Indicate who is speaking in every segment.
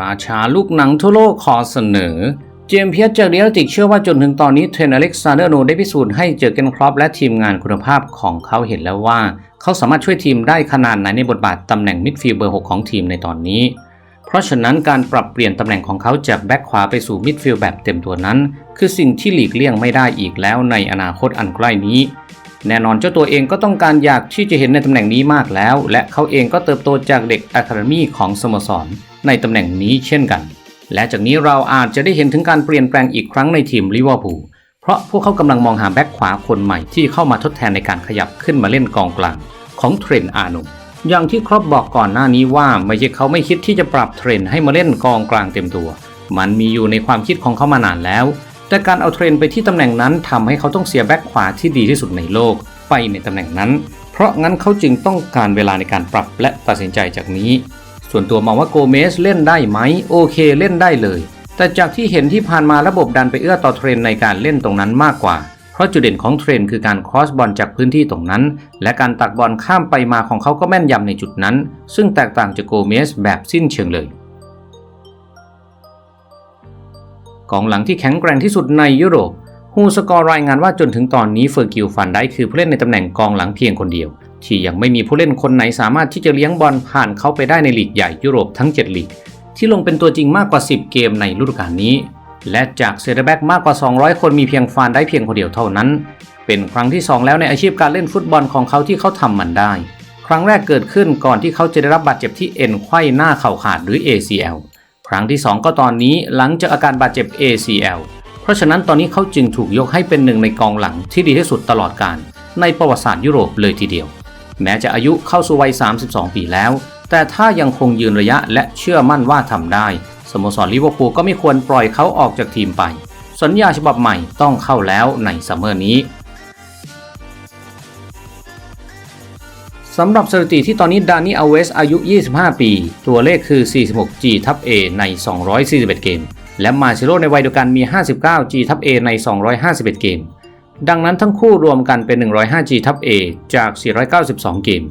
Speaker 1: ราชาลูกหนังทั่วโลกขอเสนอ เจมเพียร์จากเรียลติกเชื่อว่าจนถึงตอนนี้เทรนอเล็กซานเดอร์โนได้พิสูจน์ให้เจอเกนครอปและทีมงานคุณภาพของเขาเห็นแล้วว่า เขาสามารถช่วยทีมได้ขนาดไหนในบทบาทตำแหน่งมิดฟิลด์เบอร์ 6 ของทีมในตอนนี้ เพราะฉะนั้นการปรับเปลี่ยนตำแหน่งของเขาจากแบ็คขวาไปสู่มิดฟิลด์แบบเต็มตัวนั้น คือสิ่งที่หลีกเลี่ยงไม่ได้อีกแล้วในอนาคตอันใกล้นี้แน่นอนเจ้าตัวเองก็ต้องการอยากที่จะเห็นในตำแหน่งนี้มากแล้ว และเขาเองก็เติบโตจากเด็กอะคาเดมีของสโมสร ในตำแหน่งนี้เช่นกัน และจากนี้เราอาจจะได้เห็นถึงการเปลี่ยนแปลงอีกครั้งในทีมลิเวอร์พูลเพราะพวกเขากำลังมองหาแบ็คขวาคนใหม่ที่เข้ามาทดแทนในการขยับขึ้นมาเล่นกองกลาง ของเทรนต์อาโนลด์อย่างที่ครอปบอกก่อนหน้านี้ว่าไม่ใช่เขาไม่คิดที่จะปรับเทรนด์ให้มาเล่นกองกลางเต็มตัว มันมีอยู่ในความคิดของเขามานานแล้ว แต่การเอาเทรนด์ไปที่ตำแหน่งนั้นทำให้เขาต้องเสียแบ็คขวาที่ดีที่สุดในโลก ไปในตำแหน่งนั้น เพราะงั้นเขาจึงต้องการเวลาในการปรับและตัดสินใจจากนี้ ส่วนตัวมองว่าโกเมสเล่นได้ไหมโอเคเล่นได้เลย แต่จากที่เห็นที่ผ่านมาระบบดันไปเอื้อต่อเทรนในการเล่นตรงนั้นมากกว่า เพราะจุดเด่นของเทรนคือการครอสบอลจากพื้นที่ตรงนั้น และการตักบอลข้ามไปมาของเขาก็แม่นยำในจุดนั้น ซึ่งแตกต่างจากโกเมสแบบสิ้นเชิงเลยกองหลังที่แข็งแกร่งที่สุดในยุโรปฮูสกอร์รายงานว่าจนถึงตอนนี้เฟอร์กิลฟันได้คือผู้เล่นในตำแหน่งกองหลังเพียงคนเดียว ที่ยังไม่มีผู้เล่นคนไหนสามารถที่จะเลี้ยงบอลผ่านเขาไปได้ในลีกใหญ่ยุโรปทั้ง 7 ลีก ที่ลงเป็นตัวจริงมากกว่า 10 เกมในฤดูกาลนี้ และจากเซเตอร์แบ็กมากกว่า 200 คนมีเพียงฟานได้เพียงคนเดียวเท่านั้น เป็นครั้งที่ 2 แล้วในอาชีพการเล่นฟุตบอลของเขาที่เขาทำมันได้ ครั้งแรกเกิดขึ้นก่อนที่เขาจะได้รับบาดเจ็บที่เอ็นไขว้หน้าเข่าขาดหรือ ACL ครั้งที่ 2 ก็ตอนนี้หลังจากอาการบาดเจ็บ ACL เพราะฉะนั้นตอนนี้เขาจึงถูกยกให้เป็นหนึ่งในกองหลังที่ดีที่สุดตลอดการในประวัติศาสตร์ยุโรปเลยทีเดียว แม้จะอายุเข้าสู่วัย 32 ปีแล้ว แต่ถ้ายังคงยืนระยะและเชื่อมั่นว่าทำได้ สโมสรลิเวอร์พูลก็ไม่ควรปล่อยเขาออกจากทีมไป สัญญาฉบับใหม่ต้องเข้าแล้วในซัมเมอร์นี้สำหรับสถิติที่ตอนนี้ดานิอเวสอายุ 25 ปี ตัวเลขคือ 46 G ทับ A ใน 241 เกม และมาเชโลในวัยเดียวกันมี 59 G ทับ A ใน 251 เกม ดังนั้นทั้งคู่รวมกันเป็น 105 G ทับ A จาก 492 เกม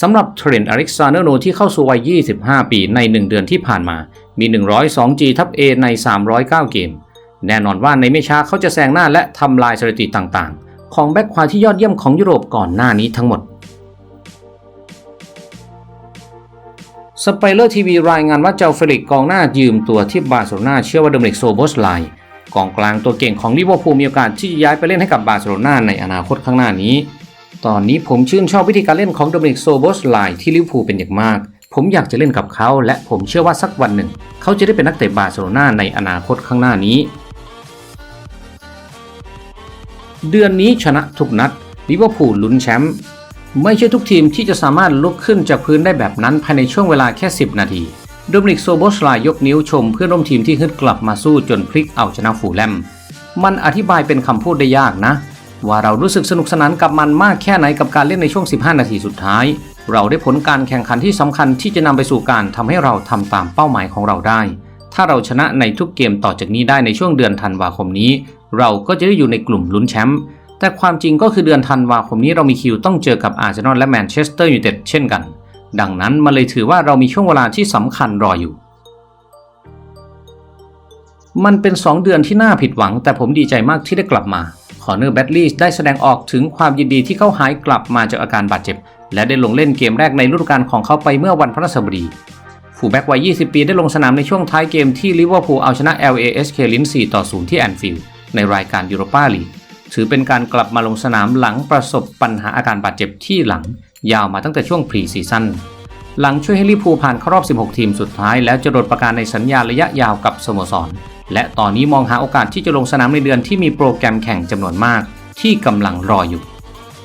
Speaker 1: สำหรับเทรนต์อเล็กซานเดอร์โนที่เข้าสู่วัย 25 ปีใน 1 เดือนที่ผ่านมา มี 102 G ทับ A ใน 309 เกม แน่นอนว่าในไม่ช้าเขาจะแซงหน้าและทำลายสถิติต่างๆ ของแบ็คขวาที่ยอดเยี่ยมของยุโรปก่อนหน้านี้ทั้งหมดสไปเลอร์ทีวีรายงานว่าเจ้าเฟลิกกองหน้ายืมตัวที่บาร์เซโลนาเชื่อว่าโดมินิกโซโบสไล กองกลางตัวเก่งของลิเวอร์พูลมีโอกาสที่จะย้ายไปเล่นให้กับบาร์เซโลนาในอนาคตข้างหน้านี้ ตอนนี้ผมชื่นชอบวิธีการเล่นของโดมินิกโซโบสไลที่ลิเวอร์พูลเป็นอย่างมาก ผมอยากจะเล่นกับเขา และผมเชื่อว่าสักวันหนึ่ง เขาจะได้เป็นนักเตะบาร์เซโลนาในอนาคตข้างหน้านี้ เดือนนี้ชนะทุกนัดลิเวอร์พูลลุ้นแชมป์ไม่ใช่ทุกทีมที่จะสามารถลุกขึ้นจากพื้นได้แบบนั้นภายในช่วงเวลาแค่ 10 นาที โดมินิกโซโบสลายยกนิ้วชมเพื่อนร่วมทีมที่ฮึดกลับมาสู้จนพลิกเอาชนะฟูลแลม มันอธิบายเป็นคำพูดได้ยากนะ ว่าเรารู้สึกสนุกสนานกับมันมากแค่ไหนกับการเล่นในช่วง 15 นาทีสุดท้าย เราได้ผลการแข่งขันที่สำคัญที่จะนำไปสู่การทำให้เราทำตามเป้าหมายของเราได้ ถ้าเราชนะในทุกเกมต่อจากนี้ได้ในช่วงเดือนธันวาคมนี้ เราก็จะได้อยู่ในกลุ่มลุ้นแชมป์แต่ความจริงก็คือเดือนธันวาคมนี้เรามีคิวต้องเจอกับอาร์เซนอลและแมนเชสเตอร์ยูไนเต็ดเช่นกัน ดังนั้นมันเลยถือว่าเรามีช่วงเวลาที่สำคัญรออยู่ มันเป็น 2 เดือนที่น่าผิดหวัง แต่ผมดีใจมากที่ได้กลับมา คอเนอร์แบดลีย์ได้แสดงออกถึงความยินดีที่เขาหายกลับมาจากอาการบาดเจ็บ และได้ลงเล่นเกมแรกในฤดูกาลของเขาไปเมื่อวันพฤหัสบดีฟูแบ็กวัย 20 ปีได้ลงสนามในช่วงท้ายเกมที่ลิเวอร์พูลเอาชนะ LASK ลิน4ต่อ 0 ที่แอนฟิลด์ในรายการยูโรปาลีกถือเป็นการกลับมาลงสนามหลังประสบปัญหาอาการบาดเจ็บที่หลัง ยาวมาตั้งแต่ช่วงพรีซีซั่นหลังช่วยให้ลิพูผ่านเข้ารอบ 16 ทีมสุดท้าย แล้วจะโดดประกาศในสัญญาระยะยาวกับสโมสร และตอนนี้มองหาโอกาสที่จะลงสนามในเดือนที่มีโปรแกรมแข่งจำนวนมาก ที่กำลังรออยู่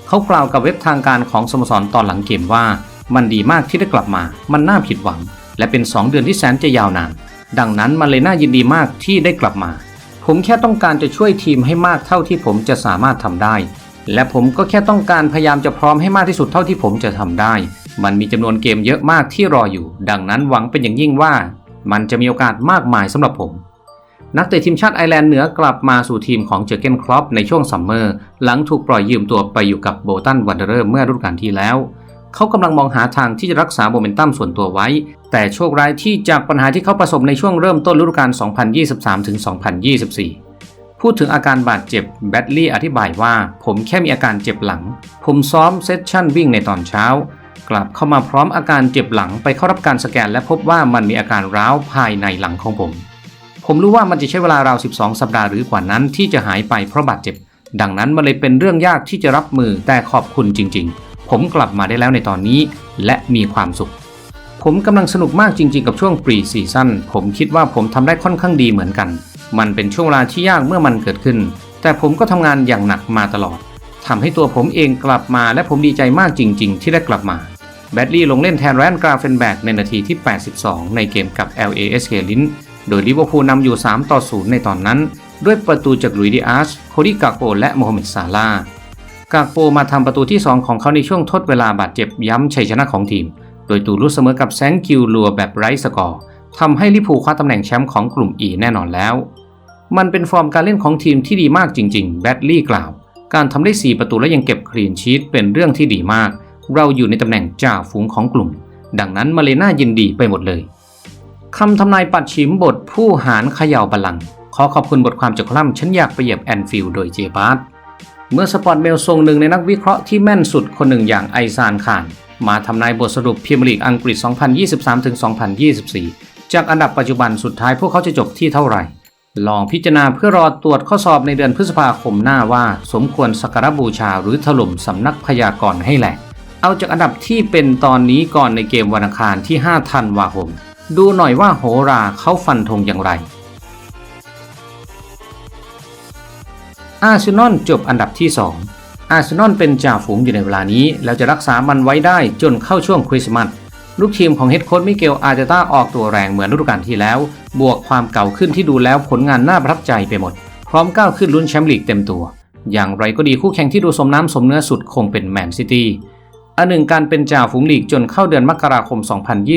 Speaker 1: เขากล่าวกับเว็บทางการของสโมสรตอนหลังเกมว่า มันดีมากที่ได้กลับมา มันน่าผิดหวัง และเป็น 2 เดือนที่แสนจะยาวนาน ดังนั้นมันเลยน่ายินดีมากที่ได้กลับมา ผมแค่ต้องการจะช่วยทีมให้มากเท่าที่ผมจะสามารถทำได้ และผมก็แค่ต้องการพยายามจะพร้อมให้มากที่สุดเท่าที่ผมจะทำได้ มันมีจำนวนเกมเยอะมากที่รออยู่ ดังนั้นหวังเป็นอย่างยิ่งว่า มันจะมีโอกาสมากมายสำหรับผมนักเตะทีมชาติไอร์แลนด์เหนือกลับมาสู่ทีมของเจอเกนครอปในช่วงซัมเมอร์ หลังถูกปล่อยยืมตัวไปอยู่กับโบตันวันเดอร์เมื่อฤดูกาลที่แล้ว เขากำลังมองหาทางที่จะรักษาโมเมนตัมส่วนตัวไว้ แต่โชคร้ายที่จากปัญหาที่เขาประสบในช่วงเริ่มต้นฤดูกาล 2023-2024 พูดถึงอาการบาดเจ็บแบดลี่อธิบายว่า ผมแค่มีอาการเจ็บหลัง ผมซ้อมเซสชั่นวิ่งในตอนเช้า กลับเข้ามาพร้อมอาการเจ็บหลังไปเข้ารับการสแกน และพบว่ามันมีอาการร้าวภายในหลังของผม ผมรู้ว่ามันจะใช้เวลาราว 12 สัปดาห์หรือกว่านั้นที่จะหายไปเพราะบาดเจ็บ ดังนั้นมันเลยเป็นเรื่องยากที่จะรับมือแต่ขอบคุณจริง ๆ ผมกลับมาได้แล้วในตอนนี้ และมีความสุข ผมกำลังสนุกมากจริง ๆ กับช่วงปรีซีซั่นผมคิดว่าผมทำได้ค่อนข้างดีเหมือนกัน มันเป็นช่วงเวลาที่ยากเมื่อมันเกิดขึ้น แต่ผมก็ทำงานอย่างหนักมาตลอดทำให้ตัวผมเองกลับมาและผมดีใจมากจริง ๆ ที่ได้กลับมาแบดลี่ลงเล่นแทนแรนกราเฟนแบกในนาทีที่ 82 ในเกมกับ LASK ลินโดยลิเวอร์พูลนำอยู่ 3 ต่อ 0 ในตอนนั้น ด้วยประตูจากลุยดิอาสโคดิกาโกและโมฮัมเหม็ดซาลาห์กากโปมาทำประตูที่ 2 ของเขาในช่วงทดเวลาบาดเจ็บย้ำชัยชนะของทีม โดยตูรุเสมอกับแซงกิวลัวแบบไร้สกอร์ทำให้ลิเวอร์พูคว้าตำแหน่งแชมป์ของกลุ่ม E แน่นอนแล้ว มันเป็นฟอร์มการเล่นของทีมที่ดีมากจริง ๆ แบดลี่กล่าว การทำได้ 4 ประตูและยังเก็บคลีนชีตเป็นเรื่องที่ดีมาก เราอยู่ในตำแหน่งจ่าฝูงของกลุ่ม ดังนั้นมาเลน่ายินดีไปหมดเลยคำทำนายปัดฉิมบทผู้หารเขย่าบัลลัง ขอขอบคุณบทความจากคลัมน์ฉันอยากไปเหยียบแอนฟิลด์โดยเจบาร์ตเมื่อสปอร์ตเมลส่งหนึ่งในนักวิเคราะห์ที่แม่นสุดคนหนึ่งอย่างไอซานคานมาทำนายบทสรุปพรีเมียร์ลีกอังกฤษ 2023-2024 จากอันดับปัจจุบันสุดท้ายพวกเขาจะจบที่เท่าไหร่ ลองพิจารณาเพื่อรอตรวจข้อสอบในเดือนพฤษภาคมหน้าว่า สมควรสักการบูชาหรือถล่มสำนักพยากรณ์ให้แหลกเอาจากอันดับที่เป็นตอนนี้ก่อนในเกมวันอังคารที่ 5 ธันวาคม ดูหน่อยว่าโหราเขาฟันธงอย่างไร อาร์เซนอลจบอันดับที่ 2 อาร์เซนอลเป็นจ่าฝูงอยู่ในเวลานี้ แล้วจะรักษามันไว้ได้จนเข้าช่วงคริสต์มาส ลูกทีมของเฮดโค้ชมิเกลอาร์เตต้าออกตัวแรงเหมือนฤดูกาลที่แล้ว บวกความเก่าขึ้นที่ดูแล้วผลงานน่าประทับใจไปหมด พร้อมก้าวขึ้นลุ้นแชมป์ลีกเต็มตัว อย่างไรก็ดีคู่แข่งที่ดูสมน้ำสมเนื้อสุดคงเป็นแมนซิตี้อันหนึ่งการเป็นจ่าฝูงลีกจนเข้าเดือนมกราคม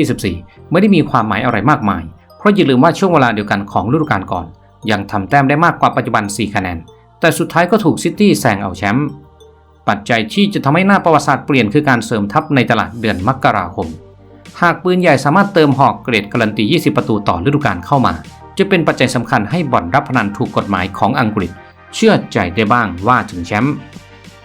Speaker 1: 2024 ไม่ได้มีความหมายอะไรมากมาย เพราะอย่าลืมว่าช่วงเวลาเดียวกันของฤดูกาลก่อน ยังทำแต้มได้มากกว่าปัจจุบัน 4 คะแนน แต่สุดท้ายก็ถูกซิตี้แซงเอาแชมป์ปัจจัยที่จะทำให้หน้าประวัติศาสตร์เปลี่ยนคือการเสริมทัพในตลาดเดือนมกราคม หากปืนใหญ่สามารถเติมหอกเกรดการันตี 20 ประตูต่อฤดูกาลเข้ามา จะเป็นปัจจัยสำคัญให้บ่อนรับพนันถูกกฎหมายของอังกฤษ เชื่อใจได้บ้างว่าถึงแชมป์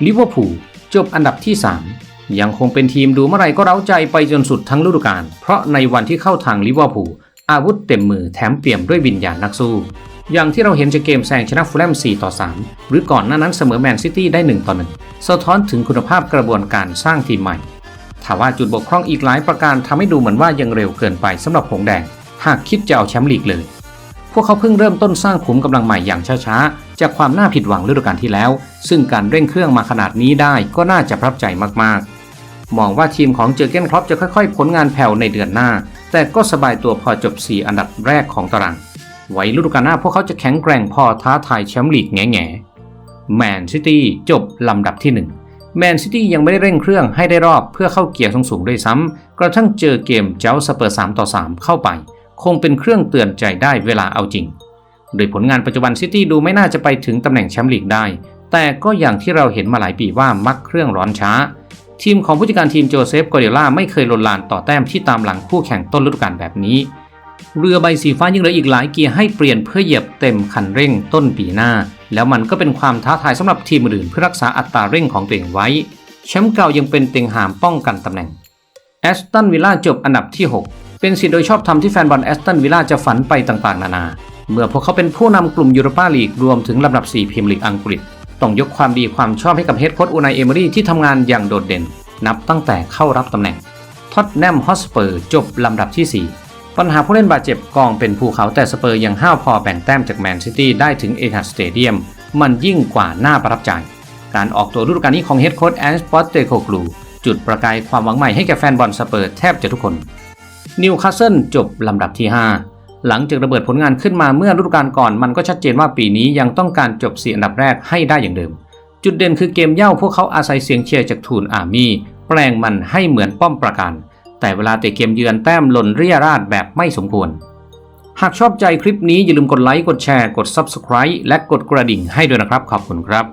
Speaker 1: ลิเวอร์พูลจบอันดับที่ 3 ยังคงเป็นทีมดูเมื่อไรก็เร้าใจไปจนสุดทั้งฤดูกาลเพราะในวันที่เข้าทางลิเวอร์พูลอาวุธเต็มมือแถมเปี่ยมด้วยวิญญาณนักสู้ อย่างที่เราเห็นจากเกมแซงชนะฟูลแลม 4 ต่อ 3 หรือก่อนหน้านั้นเสมอแมนซิตี้ได้ 1 ต่อ 1 สะท้อนถึงคุณภาพกระบวนการสร้างทีมใหม่ ถาว่าจุดบกพร่องอีกหลายประการทำให้ดูเหมือนว่ายังเร็วเกินไปสำหรับหงแดง หากคิดจะเอาแชมป์ลีกเลย พวกเขาเพิ่งเริ่มต้นสร้างขุมกำลังใหม่อย่างช้าๆ จากความน่าผิดหวังฤดูกาลที่แล้ว ซึ่งการเร่งเครื่องมาขนาดนี้ได้ก็น่าจะประทับใจมากๆ มองว่าทีมของเจอเกนครอปจะค่อยๆ ผลงานแผ่วในเดือนหน้า แต่ก็สบายตัวพอจบ 4 อันดับแรกของตารางไว้ฤดูกาลหน้าพวกเขาจะแข็งแกร่งพอท้าทายแชมป์ลีกแง่ๆแมนซิตี้จบลำดับที่ 1 แมนซิตี้ยังไม่ได้เร่งเครื่องให้ได้รอบเพื่อเข้าเกียร์สูงๆด้วยซ้ำ กระทั่งเจอเกมเจ้าสเปอร์3ต่อ 3 เข้าไป คงเป็นเครื่องเตือนใจได้เวลาเอาจริง โดยผลงานปัจจุบันซิตี้ดูไม่น่าจะไปถึงตำแหน่งแชมป์ลีกได้ แต่ก็อย่างที่เราเห็นมาหลายปีว่ามักเครื่องร้อนช้า ทีมของผู้จัดการทีมโจเซฟกอเดล่าไม่เคยลนลานต่อแต้มที่ตามหลังคู่แข่งต้นฤดูกาลแบบนี้ เรือใบสีฟ้ายังเหลืออีกหลายเกียร์ให้เปลี่ยนเพื่อเหยียบเต็มคันเร่งต้นปีหน้า แล้วมันก็เป็นความท้าทายสำหรับทีมอื่นเพื่อรักษาอัตราเร่งของตัวเองไว้ แชมป์เก่ายังเป็นเต็งหามป้องกันตำแหน่งแอสตันวิลล่าจบอันดับที่ 6 เป็นสิ่งโดยชอบธรรมที่แฟนบอลแอสตันวิลล่าจะฝันไปต่างๆ นานา เมื่อพวกเขาเป็นผู้นำกลุ่มยูโรปาลีกรวมถึงลำดับ 4พรีเมียร์ลีกอังกฤษ ต้องยกความดีความชอบให้กับเฮดโค้ชอูนายเอเมอรี่ที่ทำงานอย่างโดดเด่น นับตั้งแต่เข้ารับตำแหน่งท็อตแนมฮอสเปอร์จบลำดับที่ 4 ปัญหาผู้เล่นบาดเจ็บกองเป็นภูเขาแต่สเปอร์ยังห้าวพอแบ่งแต้มจากแมนซิตี้ได้ถึงเอทาสเตเดียมมันยิ่งกว่าน่าประทับใจ การออกตัวฤดูกาลนี้ของเฮดโค้ชแอนสปอตเตโคกลูจุดประกายความหวังใหม่ให้แก่แฟนบอลสเปอร์แทบจะทุกคนนิวคาสเซิลจบลำดับที่ 5 หลังจากระเบิดผลงานขึ้นมาเมื่อฤดูกาลก่อนมันก็ชัดเจนว่าปีนี้ยังต้องการจบสี่อันดับแรกให้ได้อย่างเดิม จุดเด่นคือเกมเย่าพวกเขาอาศัยเสียงเชียร์จากทูนอาร์มี่แปลงมันให้เหมือนป้อมประการ แต่เวลาเตะเกมเยือนแต้มหล่นเรียราดแบบไม่สมควร หากชอบใจคลิปนี้อย่าลืมกดไลค์กดแชร์กด Subscribe และกดกระดิ่งให้ด้วยนะครับ ขอบคุณครับ